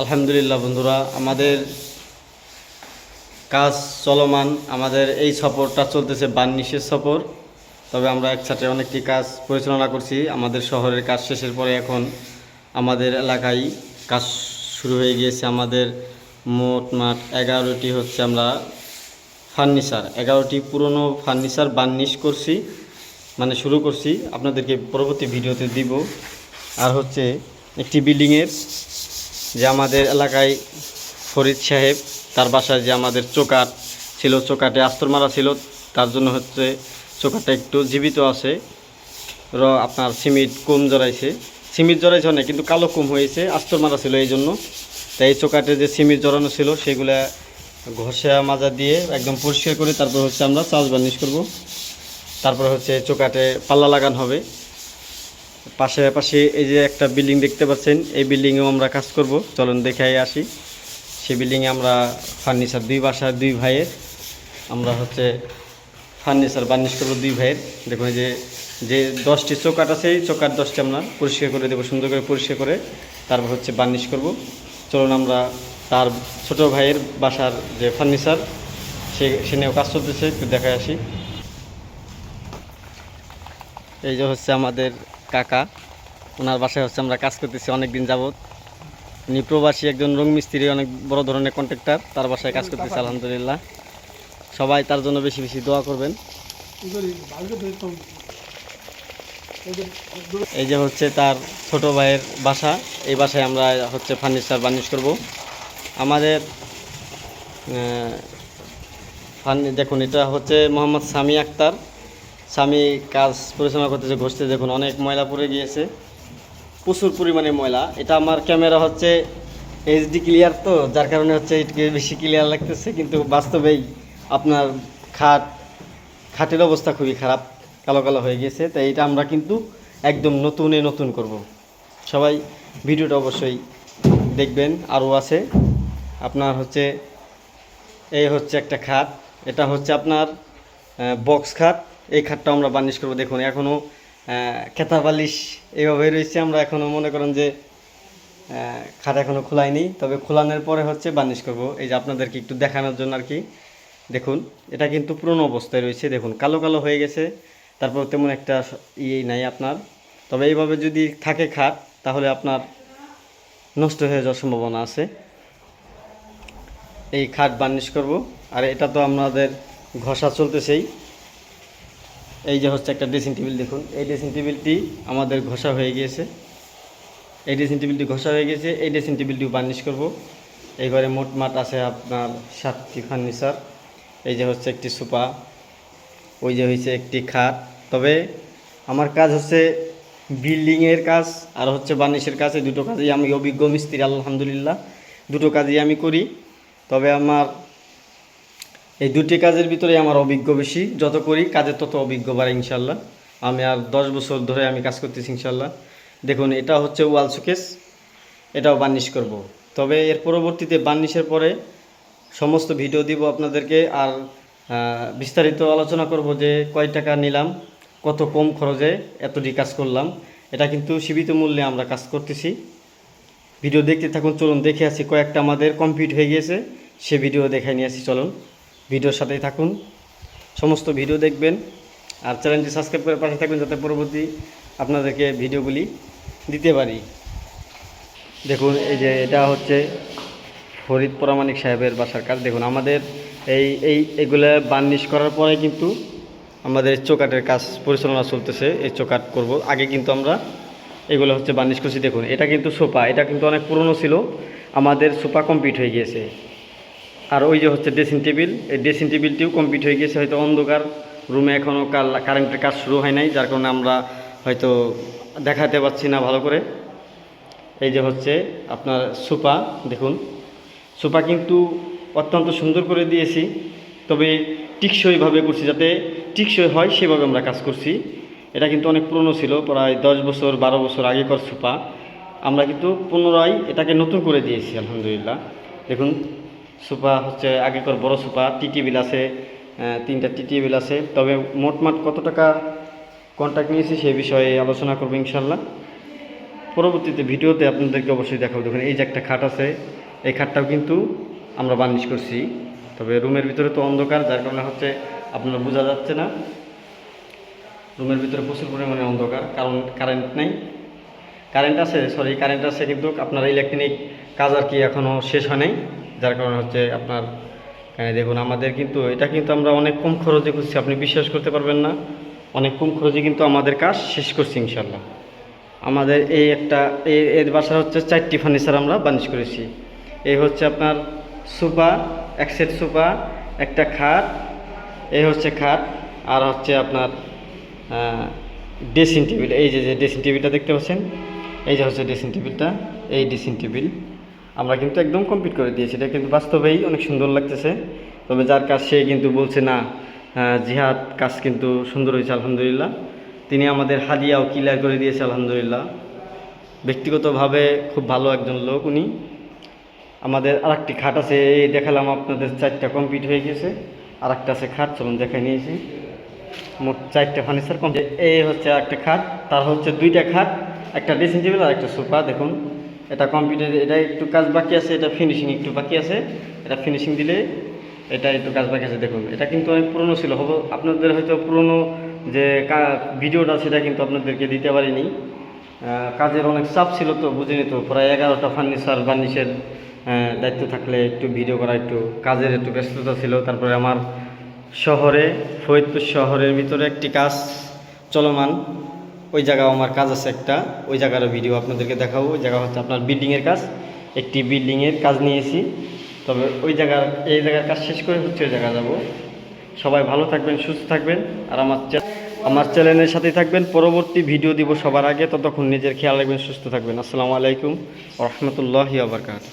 আলহামদুলিল্লাহ বন্ধুরা, আমাদের কাজ চলমান, আমাদের এই সফরটা চলতেছে বার্নিশের সফর। তবে আমরা একসাথে অনেকটি কাজ পরিচালনা করছি, আমাদের শহরের কাজ শেষের পরে এখন আমাদের এলাকায় কাজ শুরু হয়ে গিয়েছে। আমাদের মোট মাঠ এগারোটি হচ্ছে আমরা ফার্নিচার, এগারোটি পুরনো ফার্নিচার বার্নিশ করছি মানে শুরু করছি। আপনাদেরকে পরবর্তী ভিডিওতে দিব। আর হচ্ছে একটি বিল্ডিংয়ের যে আমাদের এলাকায় ফরিদ সাহেব, তার বাসায় যে আমাদের চোকাট ছিল, চোকাটে আস্তর মারা ছিল, তার জন্য হচ্ছে চোকাটা একটু জীবিত আছে। র, আপনার সিমিট কম জড়াইছে। সিমিট জড়াইছে না কিন্তু কালো কম হয়েছে আস্তর মারা ছিল এই জন্য। তাই এই চোকাটে যে সিমিট জড়ানো ছিল, সেগুলা ঘষা মাজা দিয়ে একদম পরিষ্কার করে তারপর হচ্ছে আমরা চাষ বার্নিশ করব তারপর হচ্ছে চোকাটে পাল্লা লাগানো হবে। পাশে পাশে এই যে একটা বিল্ডিং দেখতে পাচ্ছেন, এই বিল্ডিংয়েও আমরা কাজ করব। চলুন দেখে আসি। সেই বিল্ডিংয়ে আমরা ফার্নিচার দুই বাসার দুই ভাইয়ের। আমরা হচ্ছে ফার্নিচার বার্নিশ করব দুই ভাইয়ের। দেখুন এই যে যে দশটি চোকাট আছে, এই চোকাট দশটি আমরা পরিষ্কার করে দেবো, সুন্দর করে পরিষ্কার করে তারপর হচ্ছে বার্নিশ করব। চলুন আমরা তার ছোট ভাইয়ের বাসার যে ফার্নিচার সে সে নিয়েও কাজ চলতেছে, একটু দেখে আসি। এই যে হচ্ছে আমাদের কাকা। ওনার বাসায় হচ্ছে আমরা কাজ করতেছি অনেক দিন যাবৎ। উনি প্রবাসী একজন রং মিস্ত্রি, অনেক বড় ধরনের কন্ট্রাক্টর তার বাসায় কাজ করতেছি, আলহামদুলিল্লাহ। সবাই তার জন্য বেশি বেশি দোয়া করবেন। এই যে হচ্ছে তার ছোট ভাইয়ের বাসা, এই বাসায় আমরা হচ্ছে ফার্নিচার বার্নিশ করব। আমাদের দেখুন, এটা হচ্ছে মোহাম্মদ সামি আক্তার। স্বামী কাজ পরিচালনা করতেছে ঘষতে, দেখুন অনেক ময়লা পড়ে গিয়েছে। প্রচুর পরিমাণে ময়লা। এটা আমার ক্যামেরা হচ্ছে এইচডি ক্লিয়ার তো, যার কারণে হচ্ছে এটাকে বেশি ক্লিয়ার লাগতেছে, কিন্তু বাস্তবেই আপনার খাট, খাটের অবস্থা খুবই খারাপ, কালো কালো হয়ে গেছে তাই এটা আমরা কিন্তু একদম নতুনে নতুন করব। সবাই ভিডিওটা অবশ্যই দেখবেন, আরও আছে। আপনার হচ্ছে, এই হচ্ছে একটা খাট। এটা হচ্ছে আপনার বক্স খাট। এই খাটটা আমরা বার্নিশ করব। দেখুন এখনও খেতা বালিশ এইভাবে রয়েছে। আমরা এখনও মনে করেন যে খাট এখনও খোলায়নি। তবে খোলানোর পরে হচ্ছে বার্নিশ করব। এই যে আপনাদেরকে একটু দেখানোর জন্য আর কি। দেখুন, এটা কিন্তু পুরনো অবস্থায় রয়েছে। দেখুন, কালো কালো হয়ে গেছে। তারপর তেমন একটা ইয়েই নাই আপনার। তবে এইভাবে যদি থাকে খাট, তাহলে আপনার নষ্ট হয়ে যাওয়ার সম্ভাবনা আছে। এই খাট বার্নিশ করব। আর এটা তো আমাদের ঘষা চলতেছেই। এই যে হচ্ছে একটা ড্রেসিং টেবিল দেখুন। এই ড্রেসিং টেবিলটি আমাদের ঘষা হয়ে গিয়েছে। এই ড্রেসিং টেবিলটি ঘষা হয়ে গেছে এই ড্রেসিং টেবিলটিও বার্নিশ করব। এই ঘরে মোট মাঠ আছে আপনার সাতটি ফার্নিচার এই যে হচ্ছে একটি সোফা। ওই যে হয়েছে একটি খাট। তবে আমার কাজ হচ্ছে বিল্ডিংয়ের কাজ আর হচ্ছে বার্নিশের কাজ। এই দুটো কাজেই আমি অভিজ্ঞ মিস্ত্রি, আলহামদুলিল্লাহ। দুটো কাজই আমি করি। তবে আমার এই দুটি কাজের ভিতরে আমার অভিজ্ঞ বেশি। যত করি, কাজের তত অভিজ্ঞ বাড়ে ইনশাল্লাহ আমি আর দশ বছর ধরে আমি কাজ করতেছি ইনশাল্লাহ দেখুন, এটা হচ্ছে ওয়াল শোকেস। এটাও বার্নিশ করব। তবে এর পরবর্তীতে বার্নিশের পরে সমস্ত ভিডিও দিব আপনাদেরকে। আর বিস্তারিত আলোচনা করব যে কয় টাকা নিলাম, কত কম খরচে এতটি কাজ করলাম। এটা কিন্তু সীমিত মূল্যে আমরা কাজ করতেছি। ভিডিও দেখতে থাকুন, চলুন দেখে আসি কয়েকটা আমাদের কমপ্লিট হয়ে গিয়েছে। সে ভিডিও দেখাই নিয়ে আসি, চলুন। ভিডিওর সাথেই থাকুন। সমস্ত ভিডিও দেখবেন আর চ্যানেলটি সাবস্ক্রাইব করে পাশে থাকবেন যাতে পরবর্তী আপনাদেরকে ভিডিওগুলি দিতে পারি। দেখুন, এই যে এটা হচ্ছে ফরিদ পরামানিক সাহেবের বাসার কাজ। দেখুন, আমাদের এই এই, এগুলো বার্নিশ করার পরে কিন্তু আমাদের চোকাটের কাজ পরিচালনা চলতেছে। এই চোকাট করব। আগে কিন্তু আমরা এগুলো হচ্ছে বার্নিশ করছি। দেখুন, এটা কিন্তু সোফা। এটা কিন্তু অনেক পুরনো ছিল। আমাদের সোফা কমপ্লিট হয়ে গিয়েছে। আর ওই যে হচ্ছে ড্রেসিং টেবিল এই ড্রেসিং টেবিলটিও কমপ্লিট হয়ে গেছে হয়তো অন্ধকার রুমে এখনও কাল কারেন্টের কাজ শুরু হয় নাই, যার কারণে আমরা হয়তো দেখাতে পারছি না ভালো করে। এই যে হচ্ছে আপনার সোফা দেখুন। সোফা কিন্তু অত্যন্ত সুন্দর করে দিয়েছি, তবে টিকসইভাবে করছি, যাতে টিকসই হয় সেভাবে আমরা কাজ করছি। এটা কিন্তু অনেক পুরনো ছিল, প্রায় দশ বছর, বারো বছর আগেকার সোফা আমরা কিন্তু পুনরায় এটাকে নতুন করে দিয়েছি, আলহামদুলিল্লাহ। দেখুন সোফা হচ্ছে আগেকার বড় সোফা টি টেবিল আছে তিনটা টি টেবিল আছে। তবে মোটমাট কত টাকা কন্ট্যাক্ট নিয়েছি সেই বিষয়ে আলোচনা করব ইনশাল্লাহ। পরবর্তীতে ভিডিওতে আপনাদেরকে অবশ্যই দেখাবো। দেখুন, এই যে একটা খাট আছে, এই খাটটাও কিন্তু আমরা বার্নিশ করছি। তবে রুমের ভিতরে তো অন্ধকার, যার কারণে হচ্ছে আপনার বোঝা যাচ্ছে না। রুমের ভিতরে প্রচুর পরিমাণে অন্ধকার, কারণ কারেন্ট নেই। কারেন্ট আছে সরি কারেন্ট আছে, কিন্তু আপনার ইলেকট্রনিক কাজ আর কি এখনও শেষ হয় নাই। যার কারণে হচ্ছে আপনার দেখুন আমাদের কিন্তু, এটা কিন্তু আমরা অনেক কম খরচে করছি, আপনি বিশ্বাস করতে পারবেন না। অনেক কম খরচে কিন্তু আমাদের কাজ শেষ করছি ইনশাল্লাহ আমাদের এই একটা এই এর বাসার হচ্ছে চারটি ফার্নিচার আমরা বানিশ করেছি। এই হচ্ছে আপনার সোফা, এক সেট সোফা, একটা খাট, এই হচ্ছে খাট, আর হচ্ছে আপনার ড্রেসিং টেবিল এই যে যে ড্রেসিং টেবিলটা দেখতে পাচ্ছেন? এই যে হচ্ছে ড্রেসিং টেবিলটা এই ড্রেসিং টেবিল আমরা কিন্তু একদম কমপ্লিট করে দিয়েছি। এটা কিন্তু বাস্তবেই অনেক সুন্দর লাগতেছে। তবে যার কাজ সে কিন্তু বলছে, না জিহাদ কাজ কিন্তু সুন্দর হয়েছে, আলহামদুলিল্লাহ। তিনি আমাদের হাদিয়াও ক্লিয়ার করে দিয়েছে, আলহামদুলিল্লাহ। ব্যক্তিগতভাবে খুব ভালো একজন লোক উনি। আমাদের আরেকটি খাট আছে, এই দেখালাম আপনাদের চারটা কমপ্লিট হয়ে গেছে। আর একটা আছে খাট, চলুন দেখাই নিয়েছি। মোট চারটা ফার্নিচার কমপ্লিট এই হচ্ছে একটা খাট, তার হচ্ছে দুইটা খাট, একটা ড্রেসিং টেবিল আর একটা সোফা দেখুন। এটা কমপ্লিট এটা একটু কাজ বাকি আছে, এটা ফিনিশিং একটু বাকি আছে। এটা ফিনিশিং দিলে এটা একটু কাজ বাকি আছে, দেখুন। এটা কিন্তু অনেক পুরনো ছিল। হব, আপনাদের হয়তো পুরনো যে ভিডিওটা, সেটা কিন্তু আপনাদেরকে দিতে পারিনি। কাজের অনেক চাপ ছিল তো, বুঝিনি তো। প্রায় এগারোটা ফার্নিচার বার্নিশের দায়িত্ব থাকলে একটু ভিডিও করা, একটু কাজের একটু ব্যস্ততা ছিল। তারপরে আমার শহরে, ফরিদপুর শহরের ভিতরে একটি কাজ চলমান। ওই জায়গাও আমার কাজ আছে একটা, ওই জায়গারও ভিডিও আপনাদেরকে দেখাবো। ওই জায়গা হচ্ছে আপনার বিল্ডিংয়ের কাজ। একটি বিল্ডিংয়ের কাজ নিয়েছি। তবে ওই জায়গার, এই জায়গার কাজ শেষ করে হচ্ছে ওই জায়গা যাব। সবাই ভালো থাকবেন, সুস্থ থাকবেন। আর আমার আমার চ্যানেলের সাথে থাকবেন। পরবর্তী ভিডিও দিব সবার আগে। ততক্ষণ নিজের খেয়াল রাখবেন, সুস্থ থাকবেন। আসসালামু আলাইকুম রহমতুল্লাহি আবরকাত